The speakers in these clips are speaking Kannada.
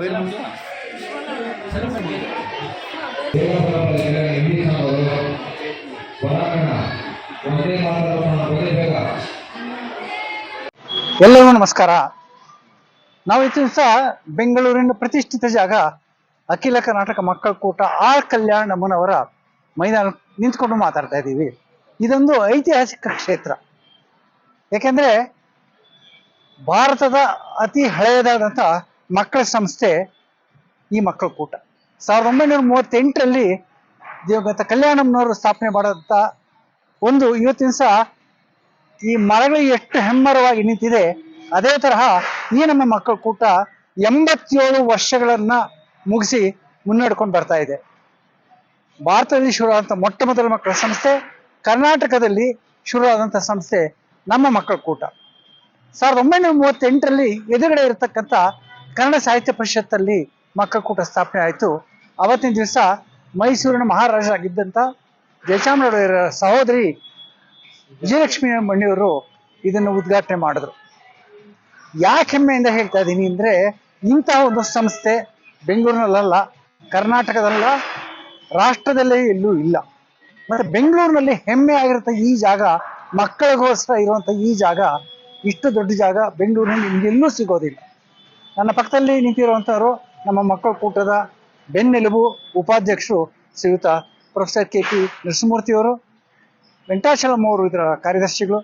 ಎಲ್ಲರಿಗೂ ನಮಸ್ಕಾರ. ನಾವು ಇತ್ತು ದಿವಸ ಬೆಂಗಳೂರಿನ ಪ್ರತಿಷ್ಠಿತ ಜಾಗ ಅಖಿಲ ಕರ್ನಾಟಕ ಮಕ್ಕಳ ಕೂಟ ಆರ್ ಕಲ್ಯಾಣಮ್ಮನವರ ಮೈದಾನ ನಿಂತ್ಕೊಂಡು ಮಾತಾಡ್ತಾ ಇದ್ದೀವಿ. ಇದೊಂದು ಐತಿಹಾಸಿಕ ಕ್ಷೇತ್ರ. ಯಾಕೆಂದ್ರೆ ಭಾರತದ ಅತಿ ಹಳೆಯದಾದಂಥ ಮಕ್ಕಳ ಸಂಸ್ಥೆ ಈ ಮಕ್ಕಳ ಕೂಟ. ಸಾವಿರದ ಒಂಬೈನೂರ ಮೂವತ್ತೆಂಟರಲ್ಲಿ ದಿವಂಗತ ಕಲ್ಯಾಣಮ್ಮನವರು ಸ್ಥಾಪನೆ ಮಾಡಿದಂಥ ಒಂದು ಇವತ್ತಿನ ಸಹ ಈ ಮರಗಳು ಎಷ್ಟು ಹೆಮ್ಮರವಾಗಿ ನಿಂತಿದೆ, ಅದೇ ತರಹ ಈ ನಮ್ಮ ಮಕ್ಕಳ ಕೂಟ ಎಂಬತ್ತೇಳು ವರ್ಷಗಳನ್ನ ಮುಗಿಸಿ ಮುನ್ನಡೆಕೊಂಡು ಬರ್ತಾ ಇದೆ. ಭಾರತದಲ್ಲಿ ಶುರುವಾದಂಥ ಮೊಟ್ಟ ಮೊದಲ ಮಕ್ಕಳ ಸಂಸ್ಥೆ, ಕರ್ನಾಟಕದಲ್ಲಿ ಶುರುವಾದಂಥ ಸಂಸ್ಥೆ ನಮ್ಮ ಮಕ್ಕಳ ಕೂಟ. ಸಾವಿರದ ಒಂಬೈನೂರ ಮೂವತ್ತೆಂಟರಲ್ಲಿ ಎದುರುಗಡೆ ಇರತಕ್ಕಂಥ ಕನ್ನಡ ಸಾಹಿತ್ಯ ಪರಿಷತ್ತಲ್ಲಿ ಮಕ್ಕಳ ಕೂಟ ಸ್ಥಾಪನೆ ಆಯಿತು. ಅವತ್ತಿನ ದಿವಸ ಮೈಸೂರಿನ ಮಹಾರಾಜರಾಗಿದ್ದಂಥ ಜಯಚಾಮರಾಜರ ಸಹೋದರಿ ವಿಜಯಲಕ್ಷ್ಮಿ ಮಣಿಯವರು ಇದನ್ನು ಉದ್ಘಾಟನೆ ಮಾಡಿದ್ರು. ಯಾಕೆ ಹೆಮ್ಮೆಯಿಂದ ಹೇಳ್ತಾ ಇದ್ದೀನಿ ಅಂದರೆ ಇಂತಹ ಒಂದು ಸಂಸ್ಥೆ ಬೆಂಗಳೂರಿನಲ್ಲ ಕರ್ನಾಟಕದಲ್ಲ, ರಾಷ್ಟ್ರದಲ್ಲೇ ಎಲ್ಲೂ ಇಲ್ಲ. ಮತ್ತೆ ಬೆಂಗಳೂರಿನಲ್ಲಿ ಹೆಮ್ಮೆ ಆಗಿರುತ್ತೆ ಈ ಜಾಗ ಮಕ್ಕಳಿಗೋಸ್ಕರ ಇರುವಂತ ಈ ಜಾಗ, ಇಷ್ಟು ದೊಡ್ಡ ಜಾಗ ಬೆಂಗಳೂರಿನಲ್ಲಿ ನಿಮ್ಗೆಲ್ಲೂ ಸಿಗೋದಿಲ್ಲ. ನನ್ನ ಪಕ್ಕದಲ್ಲಿ ನಿಂತಿರುವಂಥವರು ನಮ್ಮ ಮಕ್ಕಳ ಕೂಟದ ಬೆನ್ನೆಲುಬು ಉಪಾಧ್ಯಕ್ಷರು ಶ್ರೀಯುತ ಪ್ರೊಫೆಸರ್ ಕೆ ಪಿ ನರಸಿಂಹಮೂರ್ತಿಯವರು ವೆಂಕಟಾಚಲಂ ಅವರು ಇದರ ಕಾರ್ಯದರ್ಶಿಗಳು,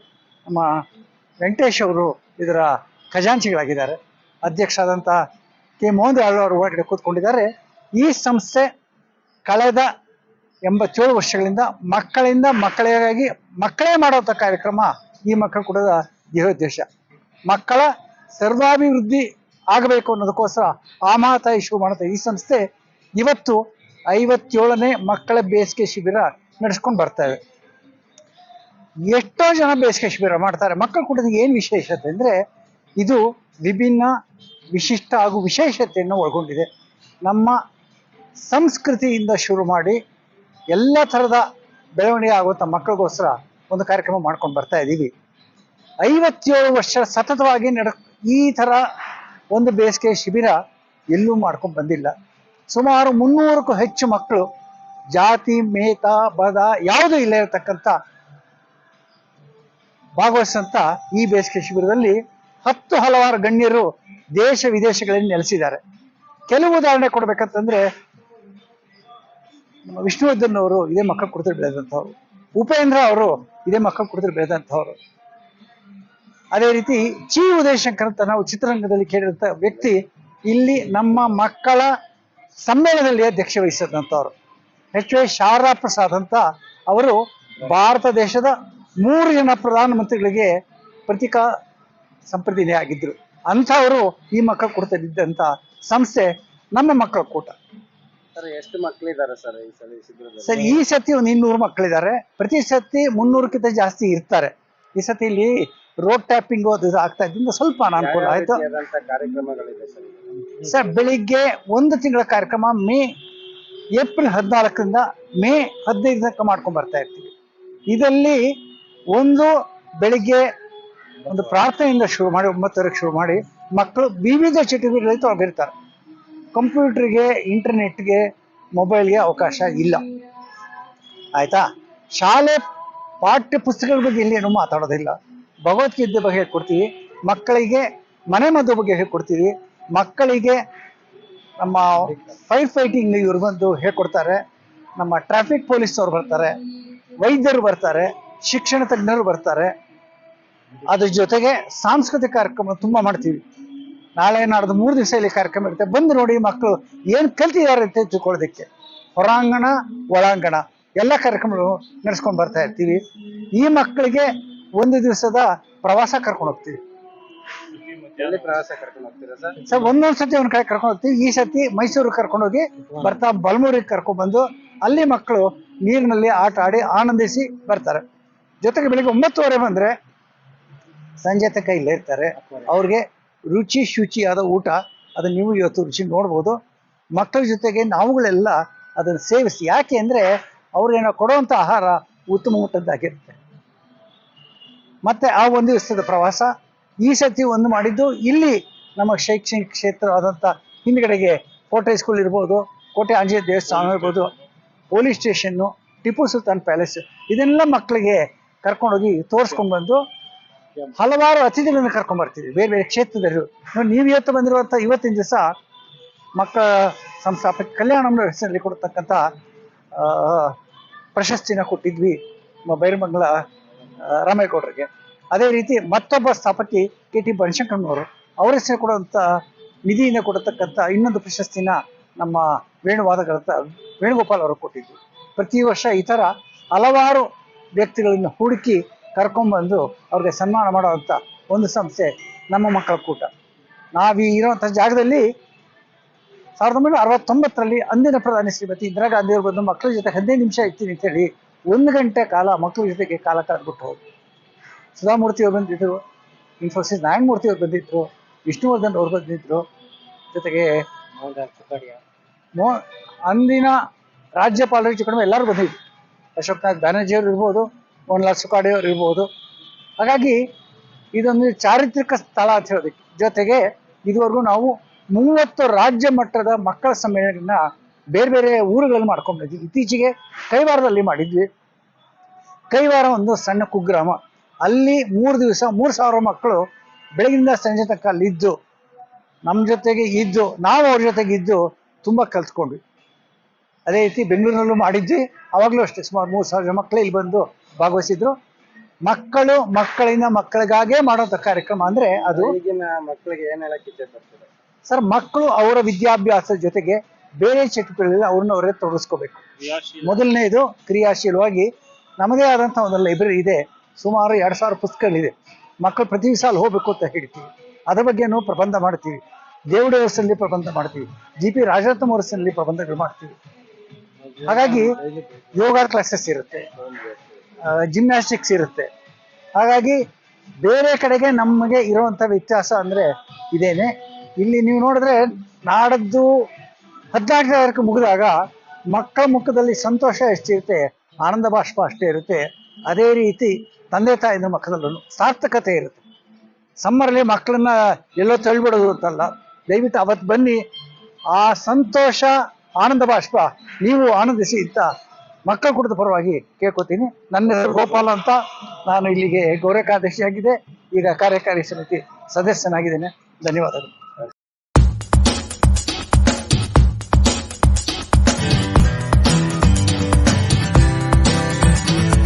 ನಮ್ಮ ವೆಂಕಟೇಶ್ ಅವರು ಇದರ ಖಜಾಂಚಿಗಳಾಗಿದ್ದಾರೆ. ಅಧ್ಯಕ್ಷ ಅಧ್ಯಕ್ಷರಾದಂಥ ಕೆ ಮೋಹನ್ ಲಾಲ್ ಅವರು ಹೊರಗಡೆ ಕೂತ್ಕೊಂಡಿದ್ದಾರೆ. ಈ ಸಂಸ್ಥೆ ಕಳೆದ ಎಂಬತ್ತೇಳು ವರ್ಷಗಳಿಂದ ಮಕ್ಕಳಿಂದ ಮಕ್ಕಳಿಗಾಗಿ ಮಕ್ಕಳೇ ಮಾಡುವಂಥ ಕಾರ್ಯಕ್ರಮ ಈ ಮಕ್ಕಳ ಕೂಡದ ಧ್ಯೇಯೋದ್ದೇಶ ಮಕ್ಕಳ ಸರ್ವಾಭಿವೃದ್ಧಿ ಆಗಬೇಕು ಅನ್ನೋದಕ್ಕೋಸ್ಕರ ಆ ಮಹಾತಾಯಿ ಶುರು ಮಾಡುತ್ತೆ. ಈ ಸಂಸ್ಥೆ ಇವತ್ತು ಐವತ್ತೇಳನೇ ಮಕ್ಕಳ ಬೇಸಿಗೆ ಶಿಬಿರ ನಡೆಸ್ಕೊಂಡು ಬರ್ತವೆ ಎಷ್ಟೋ ಜನ ಬೇಸಿಗೆ ಶಿಬಿರ ಮಾಡ್ತಾರೆ. ಮಕ್ಕಳ ಕೂಟದ ಏನು ವಿಶೇಷತೆ ಅಂದರೆ ಇದು ವಿಭಿನ್ನ, ವಿಶಿಷ್ಟ ಹಾಗೂ ವಿಶೇಷತೆಯನ್ನು ಒಳಗೊಂಡಿದೆ. ನಮ್ಮ ಸಂಸ್ಕೃತಿಯಿಂದ ಶುರು ಮಾಡಿ ಎಲ್ಲ ಥರದ ಬೆಳವಣಿಗೆ ಆಗುವಂಥ ಮಕ್ಕಳಿಗೋಸ್ಕರ ಒಂದು ಕಾರ್ಯಕ್ರಮ ಮಾಡ್ಕೊಂಡು ಬರ್ತಾ ಇದ್ದೀವಿ ಐವತ್ತೇಳು ವರ್ಷ ಸತತವಾಗಿ ನಡ ಈ ಥರ ಒಂದು ಬೇಸಿಗೆ ಶಿಬಿರ ಎಲ್ಲೂ ಮಾಡ್ಕೊಂಡು ಬಂದಿಲ್ಲ. ಸುಮಾರು ಮುನ್ನೂರಕ್ಕೂ ಹೆಚ್ಚು ಮಕ್ಕಳು ಜಾತಿ, ಮೇತ, ಬದ ಯಾವುದೂ ಇಲ್ಲ ಇರತಕ್ಕಂಥ ಭಾಗವಹಿಸಿದಂಥ ಈ ಬೇಸಿಗೆ ಶಿಬಿರದಲ್ಲಿ ಹತ್ತು ಹಲವಾರು ಗಣ್ಯರು ದೇಶ ವಿದೇಶಗಳಲ್ಲಿ ನೆಲೆಸಿದ್ದಾರೆ. ಕೆಲವು ಉದಾಹರಣೆ ಕೊಡ್ಬೇಕಂತಂದ್ರೆ ವಿಷ್ಣುವರ್ಧನ್ ಅವರು ಇದೇ ಮಕ್ಕಳು ಕುಡಿದ್ರೆ ಬೆಳೆದಂಥವ್ರು. ಉಪೇಂದ್ರ ಅವರು ಇದೇ ಮಕ್ಕಳು ಕುಡಿದ್ರೆ ಬೆಳೆದಂಥವ್ರು. ಅದೇ ರೀತಿ ಚಿ ಉದಯಶಂಕರ್ ಅಂತ ನಾವು ಚಿತ್ರರಂಗದಲ್ಲಿ ಕೇಳಿದಂಥ ವ್ಯಕ್ತಿ ಇಲ್ಲಿ ನಮ್ಮ ಮಕ್ಕಳ ಸಮ್ಮೇಳನದಲ್ಲಿ ಅಧ್ಯಕ್ಷ ವಹಿಸಿದಂಥವ್ರು ಎಚ್ ವೈ ಶಾರದಾ ಪ್ರಸಾದ್ ಅಂತ ಅವರು ಭಾರತ ದೇಶದ ಮೂರು ಜನ ಪ್ರಧಾನಮಂತ್ರಿಗಳಿಗೆ ಪ್ರತಿಕಾ ಸಂಪ್ರದಿನಿ ಆಗಿದ್ರು. ಅಂಥವರು ಈ ಮಕ್ಕಳ ಕೂಟದಲ್ಲಿದ್ದಂಥ ಸಂಸ್ಥೆ ನಮ್ಮ ಮಕ್ಕಳ ಕೂಟ. ಸರ್ ಎಷ್ಟು ಮಕ್ಕಳಿದ್ದಾರೆ ಸರ್ ಈ ಸಲ ಸರ್ ಈ ಸತಿ ಒಂದು ಇನ್ನೂರು ಮಕ್ಕಳಿದ್ದಾರೆ ಪ್ರತಿ ಸತಿ ಮುನ್ನೂರಕ್ಕಿಂತ ಜಾಸ್ತಿ ಇರ್ತಾರೆ. ಈ ಸತಿ ಇಲ್ಲಿ ರೋಡ್ ಟ್ಯಾಪಿಂಗ್ ಅದು ಇದು ಆಗ್ತಾ ಇದ್ರಿಂದ ಸ್ವಲ್ಪ ಅನಾನುಕೂಲ. ಆಯ್ತು? ಸರ್? ಬೆಳಿಗ್ಗೆ ಒಂದು ತಿಂಗಳ ಕಾರ್ಯಕ್ರಮ ಮೇ ಏಪ್ರಿಲ್ ಹದಿನಾಲ್ಕರಿಂದ ಮೇ ಹದಿನೈದು ತನಕ ಮಾಡ್ಕೊಂಡು ಬರ್ತಾ ಇರ್ತೀವಿ. ಇದರಲ್ಲಿ ಒಂದು ಬೆಳಿಗ್ಗೆ ಒಂದು ಪ್ರಾರ್ಥನೆಯಿಂದ ಶುರು ಮಾಡಿ ಒಂಬತ್ತುವರೆಗೆ ಶುರು ಮಾಡಿ ಮಕ್ಕಳು ವಿವಿಧ ಚಟುವಟಿಕೆಗಳಲ್ಲಿ ತೊಡಗಿರ್ತಾರೆ ಕಂಪ್ಯೂಟರ್ಗೆ ಇಂಟರ್ನೆಟ್ಗೆ ಮೊಬೈಲ್ಗೆ ಅವಕಾಶ ಇಲ್ಲ. ಆಯ್ತಾ? ಶಾಲೆ ಪಾಠ್ಯ ಪುಸ್ತಕಗಳ ಬಗ್ಗೆ ಇಲ್ಲಿ ಏನು ಮಾತಾಡೋದಿಲ್ಲ. ಭಗವದ್ಗೀತೆ ಬಗ್ಗೆ ಹೇಳ್ಕೊಡ್ತೀವಿ. ಮಕ್ಕಳಿಗೆ ಮನೆ ಮದ್ದು ಬಗ್ಗೆ ಹೇಳ್ಕೊಡ್ತೀವಿ. ಮಕ್ಕಳಿಗೆ ನಮ್ಮ ಫೈರ್ ಫೈಟಿಂಗ್ ಇವ್ರು ಬಂದು ಹೇಳ್ಕೊಡ್ತಾರೆ. ನಮ್ಮ ಟ್ರಾಫಿಕ್ ಪೊಲೀಸ್ ಅವ್ರು ಬರ್ತಾರೆ. ವೈದ್ಯರು ಬರ್ತಾರೆ. ಶಿಕ್ಷಣ ತಜ್ಞರು ಬರ್ತಾರೆ. ಅದ್ರ ಜೊತೆಗೆ ಸಾಂಸ್ಕೃತಿಕ ಕಾರ್ಯಕ್ರಮ ತುಂಬಾ ಮಾಡ್ತೀವಿ. ನಾಳೆ ನಾಡ್ದು ಮೂರು ದಿವಸ ಇಲ್ಲಿ ಕಾರ್ಯಕ್ರಮ ಇರುತ್ತೆ. ಬಂದು ನೋಡಿ ಮಕ್ಕಳು ಏನು ಕಲ್ತಿದ್ದಾರೆ ಅಂತ ತಿಳ್ಕೊಳ್ಳೋದಕ್ಕೆ. ಹೊರಾಂಗಣ, ಒಳಾಂಗಣ ಎಲ್ಲ ಕಾರ್ಯಕ್ರಮಗಳು ನಡೆಸ್ಕೊಂಡು ಬರ್ತಾ ಇರ್ತೀವಿ. ಈ ಮಕ್ಕಳಿಗೆ ಒಂದು ದಿವಸದ ಪ್ರವಾಸ ಕರ್ಕೊಂಡು ಹೋಗ್ತೀವಿ. ಪ್ರವಾಸ ಕರ್ಕೊಂಡು ಹೋಗ್ತೀರಾ ಸರ್? ಸರ್ ಒಂದೊಂದ್ ಸತಿ ಒಂದ್ ಕಡೆ ಕರ್ಕೊಂಡು ಹೋಗ್ತೀವಿ. ಈ ಸತಿ ಮೈಸೂರಿಗೆ ಕರ್ಕೊಂಡು ಹೋಗಿ ಬರ್ತಾ ಬಲ್ಮೂರಿಗೆ ಕರ್ಕೊಂಡು ಬಂದು ಅಲ್ಲಿ ಮಕ್ಕಳು ನೀರಿನಲ್ಲಿ ಆಟ ಆಡಿ ಆನಂದಿಸಿ ಬರ್ತಾರೆ. ಜೊತೆಗೆ ಬೆಳಿಗ್ಗೆ ಒಂಬತ್ತುವರೆ ಬಂದ್ರೆ ಸಂಜೆ ತನಕ ಇಲ್ಲೇ ಇರ್ತಾರೆ. ಅವ್ರಿಗೆ ರುಚಿ ಶುಚಿಯಾದ ಊಟ ಅದನ್ನ ನೀವು ಇವತ್ತು ರುಚಿ ನೋಡ್ಬೋದು. ಮಕ್ಕಳ ಜೊತೆಗೆ ನಾವುಗಳೆಲ್ಲ ಅದನ್ನ ಸೇವಿಸಿ. ಯಾಕೆ ಅಂದ್ರೆ ಅವ್ರೇನೋ ಕೊಡುವಂತ ಆಹಾರ ಉತ್ತಮ ಊಟದ್ದಾಗಿರುತ್ತೆ. ಮತ್ತೆ ಆ ಒಂದು ದಿವಸದ ಪ್ರವಾಸ ಈ ಸತಿ ಒಂದು ಮಾಡಿದ್ದು. ಇಲ್ಲಿ ನಮ್ಮ ಶೈಕ್ಷಣಿಕ ಕ್ಷೇತ್ರವಾದಂಥ ಹಿಂದ್ಗಡೆಗೆ ಕೋಟೆ ಸ್ಕೂಲ್ ಇರ್ಬೋದು, ಕೋಟೆ ಆಂಜನೇಯ ದೇವಸ್ಥಾನ ಇರ್ಬೋದು police station Tipu Sultan palace ಇದೆಲ್ಲ ಮಕ್ಕಳಿಗೆ ಕರ್ಕೊಂಡೋಗಿ ತೋರಿಸ್ಕೊಂಡು ಬಂದು ಹಲವಾರು ಅತಿಥಿಗಳನ್ನು ಕರ್ಕೊಂಡ್ ಬರ್ತೀವಿ ಬೇರೆ ಬೇರೆ ಕ್ಷೇತ್ರದಲ್ಲಿ. ನೀವು ಇವತ್ತು ಬಂದಿರುವಂಥ ಇವತ್ತಿನ ದಿವಸ ಮಕ್ಕಳ ಸಂಸ್ಥಾಪಕ ಕಲ್ಯಾಣಂನ ಹೆಸರಲ್ಲಿ ಕೊಡ್ತಕ್ಕಂಥ ಪ್ರಶಸ್ತಿನ ಕೊಟ್ಟಿದ್ವಿ. ಬೈರಮಂಗಲ ರಾಮೇಗೌಡರಿಗೆ ಅದೇ ರೀತಿ ಮತ್ತೊಬ್ಬ ಸ್ಥಾಪಕಿ ಕೆ ಟಿ ಬನಶಂಕಣ್ಣವರು ಅವರ ಹೆಸರು ಕೊಡುವಂಥ ನಿಧಿಯಿಂದ ಕೊಡತಕ್ಕಂಥ ಇನ್ನೊಂದು ಪ್ರಶಸ್ತಿನ ನಮ್ಮ ವೇಣುವಾದಗಳತ್ತ ವೇಣುಗೋಪಾಲ್ ಅವರು ಕೊಟ್ಟಿದ್ರು. ಪ್ರತಿ ವರ್ಷ ಈ ಥರ ಹಲವಾರು ವ್ಯಕ್ತಿಗಳನ್ನು ಹುಡುಕಿ ಕರ್ಕೊಂಡ್ಬಂದು ಅವ್ರಿಗೆ ಸನ್ಮಾನ ಮಾಡುವಂಥ ಒಂದು ಸಂಸ್ಥೆ ನಮ್ಮ ಮಕ್ಕಳ ಕೂಟ. ನಾವು ಇರುವಂಥ ಜಾಗದಲ್ಲಿ ಸಾವಿರದ ಒಂಬೈನೂರ ಅರವತ್ತೊಂಬತ್ತರಲ್ಲಿ ಅಂದಿನ ಪ್ರಧಾನಿ ಶ್ರೀಮತಿ ಇಂದಿರಾ ಗಾಂಧಿ ಅವರು ಬಂದು ಮಕ್ಕಳ ಜೊತೆ ಹದಿನೈದು ನಿಮಿಷ ಇರ್ತೀನಿ ಅಂತೇಳಿ ಒಂದು ಗಂಟೆ ಕಾಲ ಮಕ್ಕಳ ಜೊತೆಗೆ ಕಾಲ ಕಳೆದ್ಬಿಟ್ಟು ಹೋದ್ರು ಸುಧಾಮೂರ್ತಿ ಅವ್ರು ಬಂದಿದ್ರು ಇನ್ಫೋಸಿಸ್ ನಾರಾಯಣಮೂರ್ತಿ ಅವ್ರು ಬಂದಿದ್ರು, ವಿಷ್ಣುವರ್ಧನ್ ಅವ್ರು ಬಂದಿದ್ರು, ಜೊತೆಗೆ ಮೋ, ಅಂದಿನ ರಾಜ್ಯಪಾಲರು ಕಡಿಮೆ ಎಲ್ಲರೂ ಬಂದಿದ್ರು. ಅಶೋಕ್ನಾಥ್ ಬ್ಯಾನರ್ಜಿ ಅವರು ಇರ್ಬೋದು, ಮೋಹನ್ಲಾಲ್ ಸುಖಾಡೆ ಅವರು ಇರ್ಬೋದು. ಹಾಗಾಗಿ ಇದೊಂದು ಚಾರಿತ್ರಿಕ ಸ್ಥಳ ಅಂತ ಹೇಳೋದಕ್ಕೆ. ಜೊತೆಗೆ ಇದುವರೆಗೂ ನಾವು ಮೂವತ್ತು ರಾಜ್ಯ ಮಟ್ಟದ ಮಕ್ಕಳ ಸಮ್ಮೇಳನ ಬೇರೆ ಬೇರೆ ಊರುಗಳಲ್ಲಿ ಮಾಡ್ಕೊಂಡಿದ್ವಿ ಇತ್ತೀಚೆಗೆ ಕೈವಾರದಲ್ಲಿ ಮಾಡಿದ್ವಿ. ಕೈವಾರ ಒಂದು ಸಣ್ಣ ಕುಗ್ರಾಮ. ಅಲ್ಲಿ ಮೂರು ದಿವಸ ಮೂರು ಸಾವಿರ ಮಕ್ಕಳು ಬೆಳಗಿನಿಂದ ಸಂಜೆ ತನಕ ಅಲ್ಲಿದ್ದು ನಮ್ಮ ಜೊತೆಗೆ ಇದ್ದು ನಾವು ಅವ್ರ ಜೊತೆಗೆ ಇದ್ದು ತುಂಬ ಕಲ್ತ್ಕೊಂಡ್ವಿ. ಅದೇ ರೀತಿ ಬೆಂಗಳೂರಿನಲ್ಲೂ ಮಾಡಿದ್ವಿ. ಅವಾಗಲೂ ಅಷ್ಟೇ ಸುಮಾರು ಮೂರು ಸಾವಿರ ಮಕ್ಕಳು ಇಲ್ಲಿ ಬಂದು ಭಾಗವಹಿಸಿದ್ರು. ಮಕ್ಕಳು ಮಕ್ಕಳಿಂದ ಮಕ್ಕಳಿಗಾಗೇ ಮಾಡೋಂಥ ಕಾರ್ಯಕ್ರಮ ಅಂದರೆ ಅದು ಈಗಿನ ಮಕ್ಕಳಿಗೆ ಏನೆಲ್ಲ ಸರ್ ಮಕ್ಕಳು ಅವರ ವಿದ್ಯಾಭ್ಯಾಸದ ಜೊತೆಗೆ ಬೇರೆ ಚಟುವಟಿಕೆಗಳಲ್ಲಿ ಅವ್ರನ್ನ ಅವರೇ ತೊಡಗಿಸ್ಕೋಬೇಕು ಮೊದಲನೇದು ಕ್ರಿಯಾಶೀಲವಾಗಿ ನಮ್ಮದೇ ಆದಂಥ ಒಂದು ಲೈಬ್ರರಿ ಇದೆ. ಸುಮಾರು ಎರಡು ಸಾವಿರ ಪುಸ್ತಕಗಳಿದೆ. ಮಕ್ಕಳು ಪ್ರತಿ ಸಾಲ ಹೋಗ್ಬೇಕು ಅಂತ ಹೇಳ್ತೀವಿ ಅದ್ರ ಬಗ್ಗೆನೂ ಪ್ರಬಂಧ ಮಾಡ್ತೀವಿ. ದೇವಡ ವರ್ಷದಲ್ಲಿ ಪ್ರಬಂಧ ಮಾಡ್ತೀವಿ. ಜಿ ಪಿ ರಾಜರತ್ನ ವರ್ಷದಲ್ಲಿ ಪ್ರಬಂಧಗಳು ಮಾಡ್ತೀವಿ. ಹಾಗಾಗಿ ಯೋಗ ಕ್ಲಾಸಸ್ ಇರುತ್ತೆ. ಜಿಮ್ನಾಸ್ಟಿಕ್ಸ್ ಇರುತ್ತೆ. ಹಾಗಾಗಿ ಬೇರೆ ಕಡೆಗೆ ನಮಗೆ ಇರುವಂಥ ವ್ಯತ್ಯಾಸ ಅಂದರೆ ಇದೇನೆ. ಇಲ್ಲಿ ನೀವು ನೋಡಿದ್ರೆ ನಾಡದ್ದು ಹದಿನಾಲ್ಕನೇ ತಾರೀಕು ಮುಗಿದಾಗ ಮಕ್ಕಳ ಮುಖದಲ್ಲಿ ಸಂತೋಷ ಎಷ್ಟಿರುತ್ತೆ, ಆನಂದ ಬಾಷ್ಪ ಅಷ್ಟೇ ಇರುತ್ತೆ. ಅದೇ ರೀತಿ ತಂದೆ ತಾಯಿನ ಮಕ್ಕಳಲ್ಲೂ ಸಾರ್ಥಕತೆ ಇರುತ್ತೆ. ಸಮ್ಮರಲ್ಲಿ ಮಕ್ಕಳನ್ನ ಎಲ್ಲೋ ತಳ್ಳಿಬಿಡೋದು ಅಂತಲ್ಲ. ದಯವಿಟ್ಟು ಅವತ್ತು ಬನ್ನಿ. ಆ ಸಂತೋಷ, ಆನಂದ ಬಾಷ್ಪ ನೀವು ಆನಂದಿಸಿ ಅಂತ ಮಕ್ಕಳ ಕುಟದ ಪರವಾಗಿ ಕೇಳ್ಕೊತೀನಿ. ನನ್ನ ಹೆಸರು ಗೋಪಾಲ ಅಂತ. ನಾನು ಇಲ್ಲಿಗೆ ಗೌರವ ಕಾರ್ಯದರ್ಶಿಯಾಗಿದೆ ಈಗ ಕಾರ್ಯಕಾರಿ ಸಮಿತಿ ಸದಸ್ಯನಾಗಿದ್ದೇನೆ. ಧನ್ಯವಾದಗಳು.